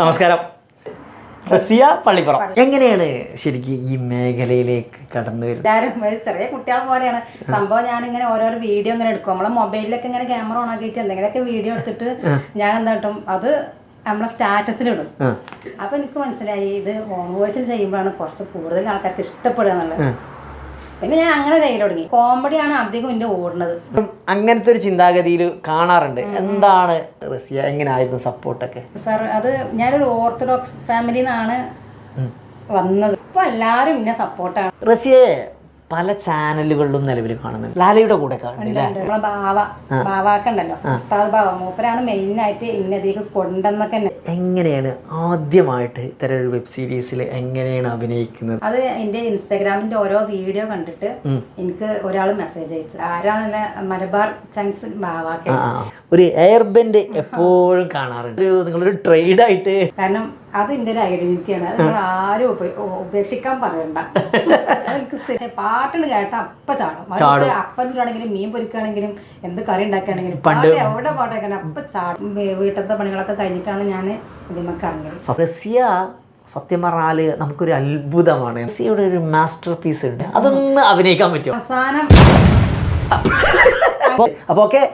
നമസ്കാരം റസിയ പള്ളിപ്പുറം. എങ്ങനെയാണ് ശരിക്കും ഈ മേഖലയിലേക്ക് കടന്നു വരുന്നത്? ചെറിയ കുട്ടികളെ പോലെയാണ്. സംഭവം ഞാൻ ഇങ്ങനെ ഓരോരോ വീഡിയോ ഇങ്ങനെ എടുക്കും. നമ്മളെ മൊബൈലിലൊക്കെ ഇങ്ങനെ ക്യാമറ ഓൺ ആക്കിയിട്ട് എന്തെങ്കിലുമൊക്കെ വീഡിയോ എടുത്തിട്ട് ഞാൻ എന്താ കിട്ടും അത് നമ്മളെ സ്റ്റാറ്റസിലിടും. അപ്പൊ എനിക്ക് മനസ്സിലായി ഇത് വോയിസിൽ ചെയ്യുമ്പോഴാണ് കുറച്ച് കൂടുതൽ ആൾക്കാർക്ക് ഇഷ്ടപ്പെടുക എന്നുള്ളത്. പിന്നെ ഞാൻ അങ്ങനെ ചെയ്യൽ തുടങ്ങി. കോമഡിയാണ് അധികം എന്റെ ഓടുന്നത്. അങ്ങനത്തെ ഒരു ചിന്താഗതിയിൽ കാണാറുണ്ട്. എന്താണ് റസിയ എങ്ങനെയായിരുന്നു സപ്പോർട്ടൊക്കെ സാർ അത് ഞാനൊരു ഓർത്തഡോക്സ് ഫാമിലിന്നാണ് നിന്നാണ് വന്നത്. ഇപ്പൊ എല്ലാവരും എന്നെ സപ്പോർട്ടാണ് റസിയെ പല ചാനലുകളിലും നിലവിൽ കാണുന്നുണ്ട്. ലാലയുടെ കൂടെ മൂപ്പരാണ് മെയിൻ ആയിട്ട് ഇന്നതിലേക്ക് കൊണ്ടെന്നൊക്കെ എങ്ങനെയാണ് ആദ്യമായിട്ട് ഇത്തരം ഒരു വെബ് സീരീസിൽ എങ്ങനെയാണ് അഭിനയിക്കുന്നത്? അത് എന്റെ ഇൻസ്റ്റാഗ്രാമിന്റെ ഓരോ വീഡിയോ കണ്ടിട്ട് എനിക്ക് ഒരാൾ മെസ്സേജ് അയച്ചു. ആരാണ് മലബാർ ചങ്സ് ബാവാക്ക. ഒരു എയർ ബെൻഡ് എപ്പോഴും കാണാറുണ്ട്. ഒരു നിങ്ങളൊരു ട്രേഡ് ആയിട്ട് കാരണം അത് എന്റെ ഒരു ഐഡന്റിറ്റിയാണ് അത് നിങ്ങൾ ആരും ഉപേക്ഷിക്കാൻ പറയണ്ട. പാട്ടുകൾ എനിക്ക് കേട്ട അപ്പ ചാടും. അപ്പനാണെങ്കിലും അപ്പത്തിലാണെങ്കിലും മീൻ പൊരിക്കുകയാണെങ്കിലും എന്ത് കറി ഉണ്ടാക്കുകയാണെങ്കിലും പാട്ട് എവിടെ പാട്ടൊക്കെ അപ്പ ചാടും. വീട്ടിലത്തെ പണികളൊക്കെ കഴിഞ്ഞിട്ടാണ് ഞാൻ ഇതിമൊക്കെ അറിഞ്ഞത് റസിയ സത്യം പറഞ്ഞാൽ നമുക്കൊരു അത്ഭുതമാണ്. റസിയയുടെ ഒരു മാസ്റ്റർ പീസ് ഉണ്ട്. അതൊന്ന് അഭിനയിക്കാൻ പറ്റും അവസാനം അപ്പോൾ ഓക്കെ